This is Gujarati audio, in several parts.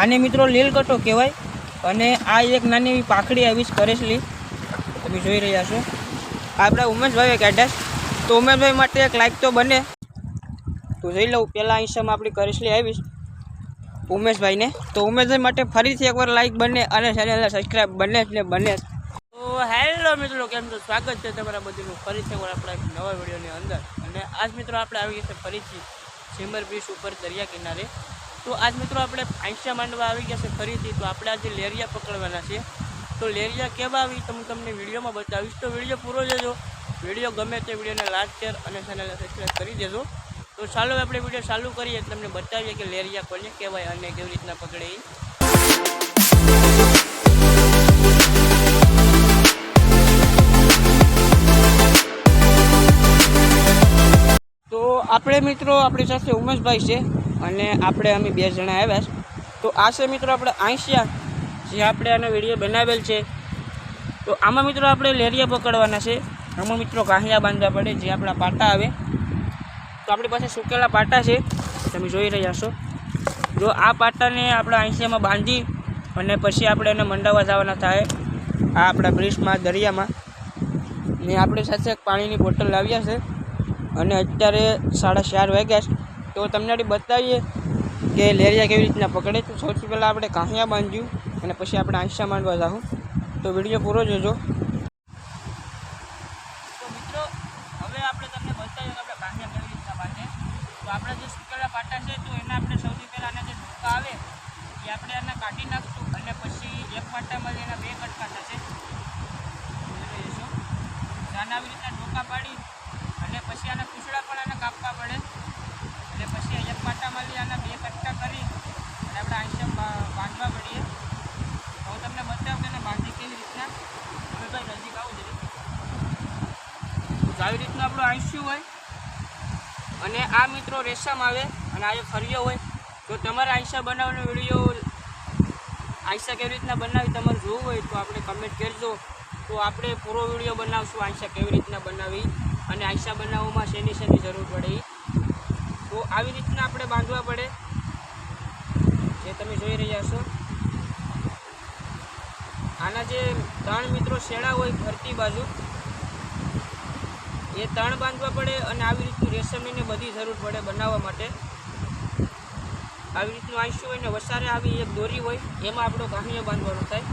આને મિત્રો લીલકટો કહેવાય. અને આ એક નાની એવી પાખડી આવી છે કરેસલી તમે જોઈ રહ્યા છો. આપણા ઉમેશભાઈએ કાઢ્યા. તો ઉમેશભાઈ માટે એક લાઈક તો બને. તો જોઈ લઉં, પહેલાં ઈસમ આપણી કરેસલી આવીશ ઉમેશભાઈને. તો ઉમેશભાઈ માટે ફરીથી એકવાર લાઈક બને અને ચેનલને સબસ્ક્રાઈબ બને ને બને તો હેલો મિત્રો, કેમ તો સ્વાગત છે તમારા બધું ફરીથી એકવાર આપણા નવા વિડીયોની અંદર. અને આજ મિત્રો આપણે આવી ગયા છે ફરીથી. સિમર બીચ ઉપર દરિયા કિનારે. તો આજ મિત્રો આપણે આંશા માંડવા આવી ગયા છે ફરીથી. તો આપણે આજે લેરિયા પકડવાના છે તો લેરિયા કેવા આવી તમે તમને વિડીયોમાં બતાવીશ. તો વીડિયો પૂરો જજો. વીડિયો ગમે તે વિડીયોને લાઈક, શેર અને ચેનલને સબસ્ક્રાઈબ કરી દેજો. તો ચાલો આપણે વીડિયો ચાલુ કરીએ તમને બતાવીએ કે લેરિયા કોને કહેવાય અને કેવી રીતના પકડે તો આપણે મિત્રો આપણી સાથે ઉમેશભાઈ છે. અને આપણે અમે બે જણા આવ્યા છે. તો આ છે મિત્રો આપણે આંસિયા, જે આપણે આનો વીડિયો બનાવેલ છે. તો આમાં મિત્રો આપણે લેરિયા પકડવાના છે. આમાં મિત્રો કાહિયા બાંધવા પડે, જે આપણા પાટા આવે. તો આપણી પાસે સૂકેલા પાટા છે. તમે જોઈ રહ્યા છો. જો આ પાટાને આપણે આંસિયામાં બાંધી અને પછી આપણે એને મંડાવવા જવાના થાય, આ આપણા બ્રિજમાં, દરિયામાં. ને આપણે સાથે પાણીની બોટલ લાવ્યા છે. અને અત્યારે સાડા ચાર વાગ્યા છે. તો તમને બતાવીએ કે લેરિયા કેવી રીતના પકડે તો સૌથી પહેલાં આપણે કાંહિયા બાંધ્યું અને પછી આપણે આંસા માંડવા જાઉં તો વીડિયો પૂરો જોજો. આપણે જે સુકેલા પાટા છે, તો એના આપણે સૌથી પહેલાં આના જે ઢોકા આવે, એ આપણે આના કાઢી નાખશું અને પછી એક પાટામાં એના બે જોઈ રહ્યા છો. આવી રીતના ઢોકા પાડી અને પછી આના પૂછડા પણ આને કાપવા પડે. પાટામાં આના બે કટકા કરી અને આપણે આંશા બાંધવા પડીએ હું તમને બતાવું કે બાંધી કેવી રીતના. તમે ભાઈ નજીક આવું જોઈએ આવી રીતનું આપણું આંસ્યું હોય અને આ મિત્રો રેશમ આવે અને આ ફર્યો હોય. તો તમારે આંસા બનાવવાનો વીડિયો આંસા કેવી રીતના બનાવી તમારે જોવું હોય તો આપણે કમેન્ટ કરજો. તો આપણે પૂરો વીડિયો બનાવશું આંસા કેવી રીતના બનાવી અને આંસા બનાવવામાં શેની શેની જરૂર પડે ઈ. તો આવી રીતના આપણે બાંધવા પડે. જે તમે જોઈ રહ્યા છો. આના જે ત્રણ મિત્રો શેડા હોય ફરતી બાજુ, એ ત્રણ બાંધવા પડે અને આવી રીતનું રેશમની બધી જરૂર પડે બનાવવા માટે. આવી રીતનું આંસ્યું હોય ને વસારે આવી એક દોરી હોય, એમાં આપણો કાહિયો બાંધવાનો થાય.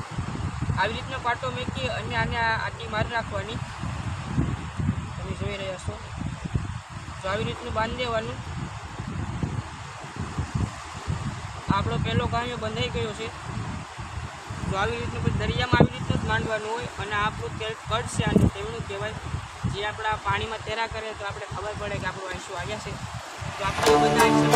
આવી રીતનો પાટો મેકી અને આને આટી મારી રાખવાની તમે જોઈ રહ્યા છો. તો આવી રીતનું બાંધી દેવાનું. આપણો પહેલો કાહિયો બંધાઈ ગયો છે. જો આવી રીતનું પછી દરિયામાં આવી રીતનું જ માંડવાનું હોય અને આપણું તેલ કટ છે અને તેવડું કહેવાય, જે આપણા પાણીમાં તેરા કરે તો આપણે ખબર પડે કે આપણું આંસુ આવ્યા છે. તો આપણે બધા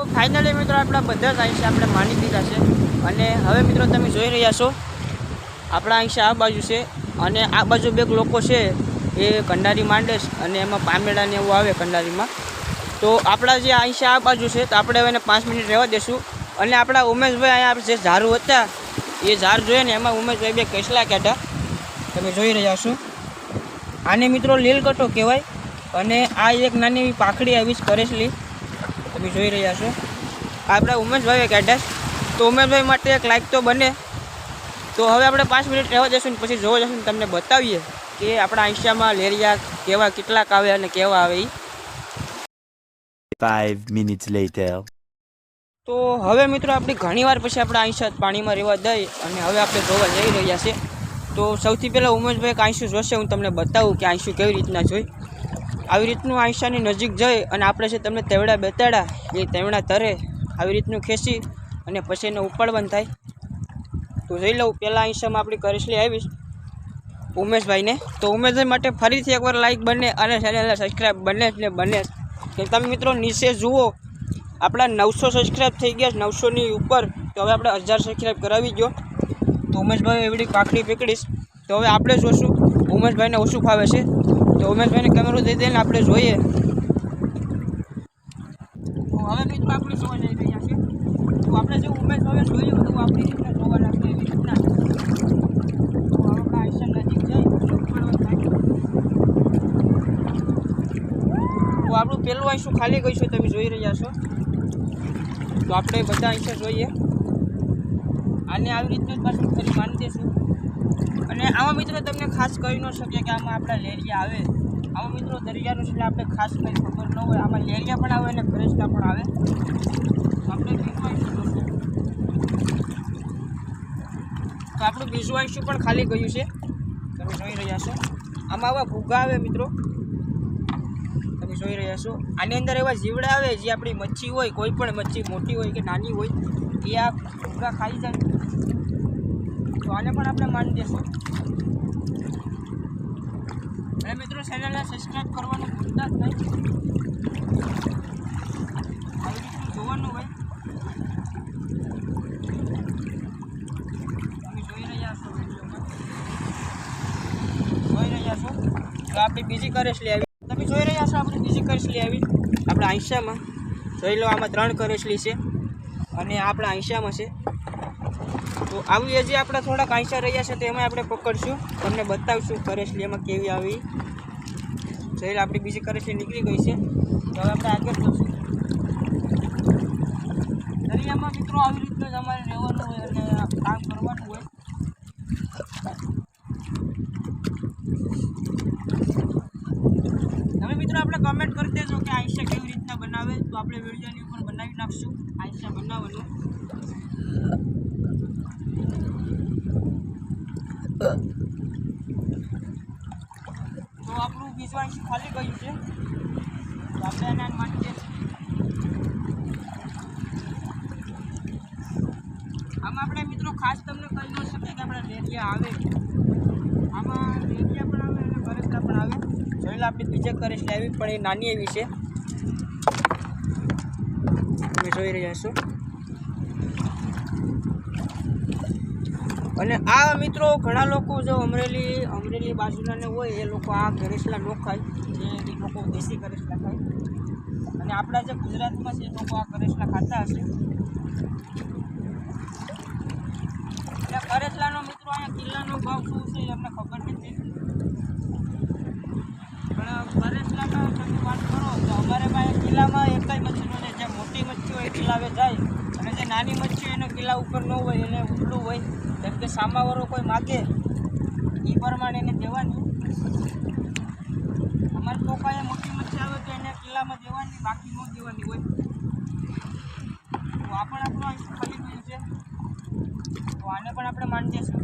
તો ફાઇનલી મિત્રો આપણા બધા જ અંશે આપણે માની દીધા છે. અને હવે મિત્રો તમે જોઈ રહ્યા છો, આપણા અંશે આ બાજુ છે અને આ બાજુ બે લોકો છે એ કંડારી માંડે છે અને એમાં પામેડા ને એવું આવે કંડારીમાં. તો આપણા જે અંશે આ બાજુ છે, તો આપણે હવે એને પાંચ મિનિટ રહેવા દેશું. અને આપણા ઉમેશભાઈ અહીંયા જે ઝાડુ હતા, એ ઝાડ જોઈએ ને એમાં ઉમેશભાઈ બે કેસલા કહેતા તમે જોઈ રહ્યા છો. આને મિત્રો લીલકટો કહેવાય. અને આ એક નાની એવી પાખડી આવી છે કરેસલી તમે જોઈ રહ્યા છો. આપણા ઉમેશભાઈ એક એડ્રેસ તો ઉમેશભાઈ માટે એક લાઈક તો બને. તો હવે આપણે પાંચ મિનિટ રહેવા જઈશું ને પછી જોવા જશું ને તમને બતાવીએ કે આપણા આંશિયામાં લેરિયા કેવા કેટલાક આવે અને કેવા આવે. Five minutes later. તો હવે મિત્રો આપણે ઘણીવાર પછી આપણે આંશા પાણીમાં રહેવા દઈ અને હવે આપણે જોવા જઈ રહ્યા છે તો સૌથી પહેલાં ઉમેશભાઈ આંશુ જોશે હું તમને બતાવું કે આંશુ કેવી રીતના જોઈ. આવી રીતનું આયશાની નજીક જઈ અને આપણે છે તમને તેવડા બેતાડા એ તેવડા તરે, આવી રીતનું ખેંચી અને પછી એને ઉપાડવાનું થાય. તો જોઈ લઉં, પહેલાં આયશામાં આપણી કરેશલી આવીશ ઉમેશભાઈને. તો ઉમેશભાઈ માટે ફરીથી એકવાર લાઈક બને અને ચેનલને સબસ્ક્રાઈબ બને ને બને. કે તમે મિત્રો નીચે જુઓ, આપણા નવસો સબસ્ક્રાઈબ થઈ ગયા નવસોની ઉપર. તો હવે આપણે હજાર સબસ્ક્રાઈબ કરાવી ગયો. તો ઉમેશભાઈ એવડી કાકડી પકડીશ. તો હવે આપણે જોશું, ઉમેશભાઈને ઓછું ફાવે છે. તો ઉમેશભાઈને કેમેરો દઈ દઈને આપણે જોઈએ. હવે મિત્રો આપણે જોવા જઈ રહ્યા છીએ. તો આપણે જે ઉમેશભાઈ જોયું હતું આપણી રીતના જોવા છે એવી રીતના. તો હવે આઈસર નજીક જઈ તો આપણું પહેલું આંસુ ખાલી ગયું છે તમે જોઈ રહ્યા છો? તો આપણે બધા આંસર જોઈએ. આને આવી રીતનું જ પાછું ફરી માની દઈશું. અને આમાં મિત્રો તમને ખાસ કહી ન શકીએ કે આમાં આપણા લેરિયા આવે. આમાં મિત્રો દરિયાનું છે આપણે ખાસ કંઈ ખબર ન હોય, આમાં લેરિયા પણ આવે અને ફરેસ્ટા પણ આવે. આપણે તો. આપણું બીજું પણ ખાલી ગયું છે. તમે જોઈ રહ્યા છો. આમાં આવા ભૂગા આવે મિત્રો. તમે જોઈ રહ્યા છો. આની અંદર એવા જીવડા આવે, જે આપણી મચ્છી હોય, કોઈ પણ મચ્છી મોટી હોય કે નાની હોય, એ આ ભૂગા ખાઈ જાય. તો આને પણ આપણે માની દઈશું અને મિત્રો ચેનલને સબસ્ક્રાઈબ કરવાનું ભૂલતા જ નહીં. જોવાનું હોય. તમે જોઈ રહ્યા છો જોઈ રહ્યા છો? તો આપણી બીજી કરેસલી આવી. તમે જોઈ રહ્યા છો આપણી બીજી કરેસલી આવી. આપણે આઈશામાં. જોઈ લો આમાં ત્રણ કરેસલી છે અને આપણા આઈશામાં છે. તો આવી હજી આપણે થોડાક આંસા રહ્યા છે તેમાં આપણે પકડશું. તમને બતાવીશું કરેશલી એમાં કેવી આવી. જોઈ આપણી બીજી કરેસલી નીકળી ગઈ છે. તો હવે આપણે આગળ જશું. દરિયામાં મિત્રો આવી રીતનું જ અમારે રહેવાનું હોય અને કામ કરવાનું હોય. તમે મિત્રો આપણે કમેન્ટ કરી દેજો કે આઈશા કેવી રીતના બનાવે. તો આપણે વિડીયોની ઉપર બનાવી નાખશું. આઈશા બનાવવાનું તો બીજું ખાલી ગયું છે. તો આપણે એને માટે આમાં આપણે મિત્રો ખાસ તમને કહી ન શકીએ કે આપણે રેડિયા આવે. આમાં રેડિયા પણ આવે અને કરેસલા પણ આવે. જોઈ આપણી બીજે કરેસલી આવી પણ એ નાની એવી છે. તમે જોઈ રહ્યા છો. અને આ મિત્રો ઘણા લોકો જો અમરેલી અમરેલી બાજુના હોય, એ લોકો આ કરેસલા ન ખાય જે લોકો દેશી કરેસલા ખાય અને આપણા જે ગુજરાતમાં છે એ લોકો આ કરેસલા ખાતા હશે. એટલે કરેસલાનો મિત્રો અહીંયા કિલ્લાનો ભાવ શું છે એ અમને ખબર નથી. પણ કરેસલાનો તમે વાત કરો તો અમારે પાસે કિલ્લામાં એક જ મચ્છીનો જે મોટી મચ્છી હોય કિલ્લાવે જાય નાની મચ્છી એનો કિલ્લા ઉપર ન હોય એને ઉપલું હોય. જેમ કે સામાવાળો કોઈ માગે એ પ્રમાણે એને દેવાની. અમારા પાસે મોટી મચ્છી આવે તો એને કિલ્લામાં દેવાની, બાકી ન દેવાની હોય. તો આ પણ આપણો આયુષ્ય ખાલી ગયું છે. તો આને પણ આપણે માની દઈશું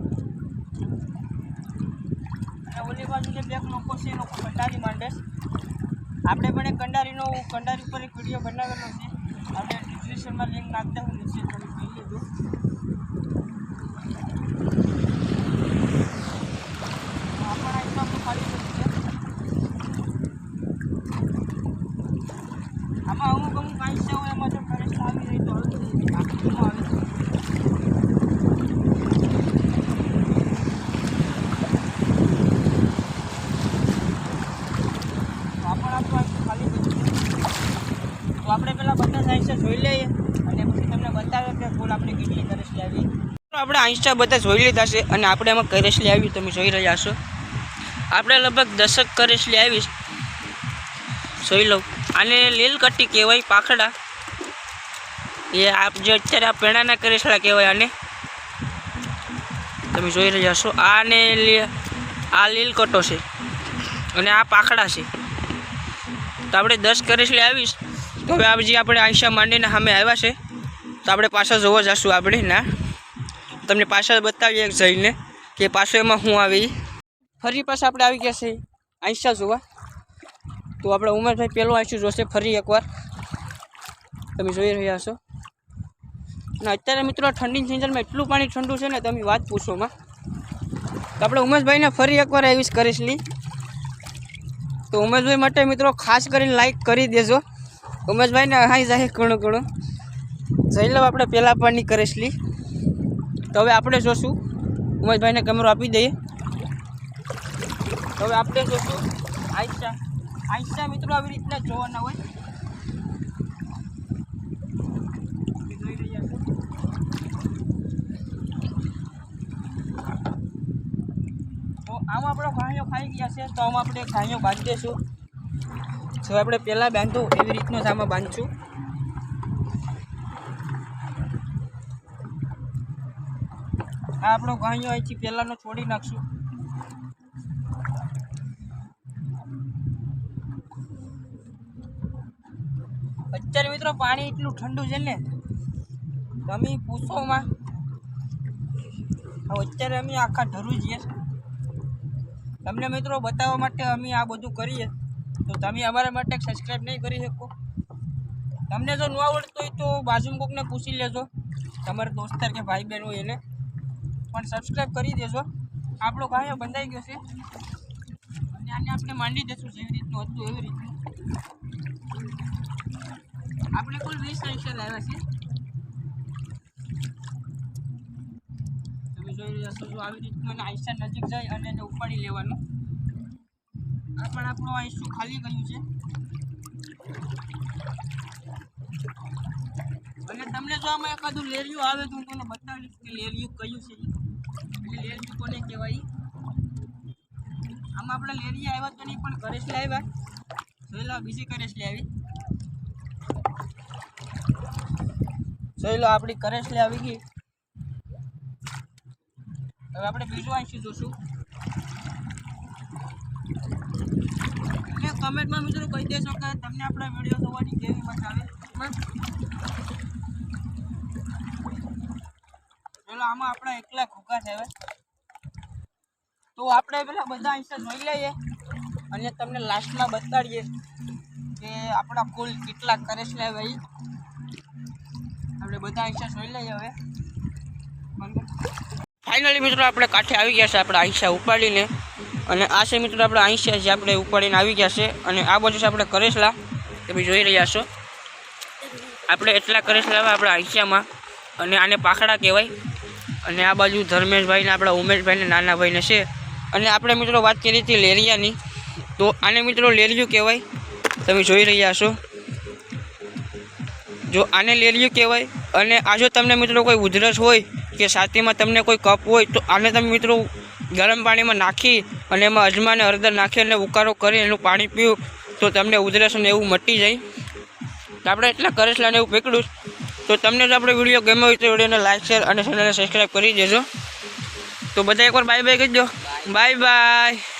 અને ઓલી બાજુ જે બે લોકો છે એ લોકો કંડારી માંડે. આપણે પણ એક કંડારીનો, કંડારી ઉપર એક વીડિયો બનાવેલો છે. આપણે ડિસ્ક્રિપ્શનમાં લિંક નાખી દઉં નીચે તમે જોઈ લેજો તો આ પણ આઈટમ આપણું ખાલી ગયું છે આમાં અમુક અમુક આઈસા હોય એમાં જો કરેક્ટ આવી રહી તો આવી રહી બાકી ન આવે તો તો આ પણ આપણું આઈસું ખાલી ગયું છે તો આપણે પહેલાં બધા આઈસા જોઈ લઈએ અને પછી તમને બતાવે કે કુલ આપણે કેટલી કરેસલી આવી તો આપણે બધા જોઈ લીધા છે અને આપણે એમાં કરેસલી આવી તમે જોઈ રહ્યા છો. આપણે લગભગ દસક કરેસલી આવીશ જોઈ લઉં. આને લીલકટ્ટી કહેવાય પાખડા. એ આપ જે અત્યારે આ પેણાના કરેશલા કહેવાય આને. તમે જોઈ રહ્યા છો. આને આ લીલકટ્ટો છે અને આ પાખડા છે. તો આપણે દસ કરેસલી આવીશ તો હવે આ જે આપણે આયશા માંડીને સામે આવ્યા છે, તો આપણે પાછા જોવા જશું આપણે, ના? તમને પાછળ બતાવીએ જઈને કે પાછો એમાં હું આવી. ફરી પાછા આપણે આવી ગયા છે આઈસા જોવા. તો આપણે ઉમેશભાઈ પહેલો આઈસું જોશે ફરી એકવાર. તમે જોઈ રહ્યા છો. અને અત્યારે મિત્રો ઠંડીની સિઝનમાં એટલું પાણી ઠંડુ છે ને તમે વાત પૂછોમાં તો આપણે ઉમેશભાઈને ફરી એકવાર આવીશ કરીશલી તો ઉમેશભાઈ માટે મિત્રો ખાસ કરીને લાઈક કરી દેજો. ઉમેશભાઈને હાઈ જાહેર ઘણું ઘણું જઈ લો આપણે પહેલાં પાણી કરીશલી તો હવે આપણે જોશું. ઉમેશભાઈને કેમેરો આપી દઈએ. તો હવે આપણે જોશું. આઈશા આઈશા મિત્રો આવી રીતના જોવાના હોય. આમાં આપણે ઘાણીઓ ખાઈ ગયા છે. તો આમાં આપણે ઘાણીઓ બાંધી દઈશું જો આપણે પહેલાં બાંધું એવી રીતનું જ આમાં બાંધશું. આ આપણો ગાયો અહીંથી પહેલાંનો છોડી નાખશું. અત્યારે મિત્રો પાણી એટલું ઠંડુ છે ને, તમે પૂછોમાં હવે અત્યારે અમે આખા ધરું છીએ. તમને મિત્રો બતાવવા માટે અમે આ બધું કરીએ. તો તમે અમારા માટે સબસ્ક્રાઈબ નહીં કરી શકો. તમને જો ન આવડતું હોય તો બાજુમાં કોકને પૂછી લેજો. તમારા દોસ્તાર કે ભાઈ બહેન હોય એને. પણ સબસ્ક્રાઈબ કરી દેજો. આપણો ગાયો બંધાઈ ગયો છે. અને આને આપણે માંડી દઈશું જેવી રીતનું હતું એવી રીતનું. આપણે કુલ વીસ આઈસર આવ્યા છે. તમે જોઈ રહ્યા છો આવી રીતનું આઈસર નજીક જાય અને એને ઉપાડી લેવાનું. આ પણ આપણું ખાલી ગયું છે. અને તમને જો આમાં લેરિયું આવે તો હું તમને બતાવીશ કે લેરિયું કયું છે એટલે લેરિયું કોને કહેવાય? આમાં આપણે લેરિયા આવ્યા તો નહીં, પણ કરેશલી આવ્યા. જોઈ લો, બીજી કરેશલી આવી. જોઈ લો, આપણી કરેશલી આવી ગઈ. હવે આપણે બીજું આંશી જોશું. કમેન્ટમાં મિત્રો કહી દેશો કે તમને આપણા વીડિયો જોવાની કેવી મજા આવે? ચલો આમાં આપણા એકલા ખોખા છે હવે. તો આપણે પેલા બધા અહીંયા જોઈ લઈએ અને તમને લાસ્ટમાં બતાડીએ કે આપણા કુલ કેટલા કરે છે ભાઈ. આપણે બધા અહીંયા જોઈ લઈએ હવે. ફાઇનલી મિત્રો આપણે કાંઠે આવી ગયા છે આપણે આઈસા ઉપાડીને. અને આ છે મિત્રો આપણે આઈસા છે આપણે ઉપાડીને આવી ગયા છે. અને આ બાજુ છે આપણે કરેસલા તમે જોઈ રહ્યા છો. આપણે એટલા કરેસલા આપણે આઈસામાં. અને આને પાખડા કહેવાય. અને આ બાજુ ધર્મેશભાઈને આપણા ઉમેશભાઈને નાના ભાઈને છે. અને આપણે મિત્રો વાત કરી હતી લેરિયાની. તો આને મિત્રો લેરિયું કહેવાય. તમે જોઈ રહ્યા છો. જો આને લેરિયું કહેવાય અને આ જો તમને મિત્રો કોઈ ઉધરસ હોય કે છાતીમાં તમને કોઈ કપ હોય, તો આને તમે મિત્રો ગરમ પાણીમાં નાખી અને એમાં અજમાને હળદર નાખી અને ઉકારો કરી એનું પાણી પીવું તો તમને ઉધરસ અને એવું મટી જાય. આપણે એટલા કરેસલાને એવું પકડ્યું. તો તમને જો આપણે વીડિયો ગમ્યો હોય તો વિડીયોને લાઇક શેર અને ચેનલને સબસ્ક્રાઈબ કરી દેજો. તો બધા એકવાર બાય બાય કહી દો. Bye bye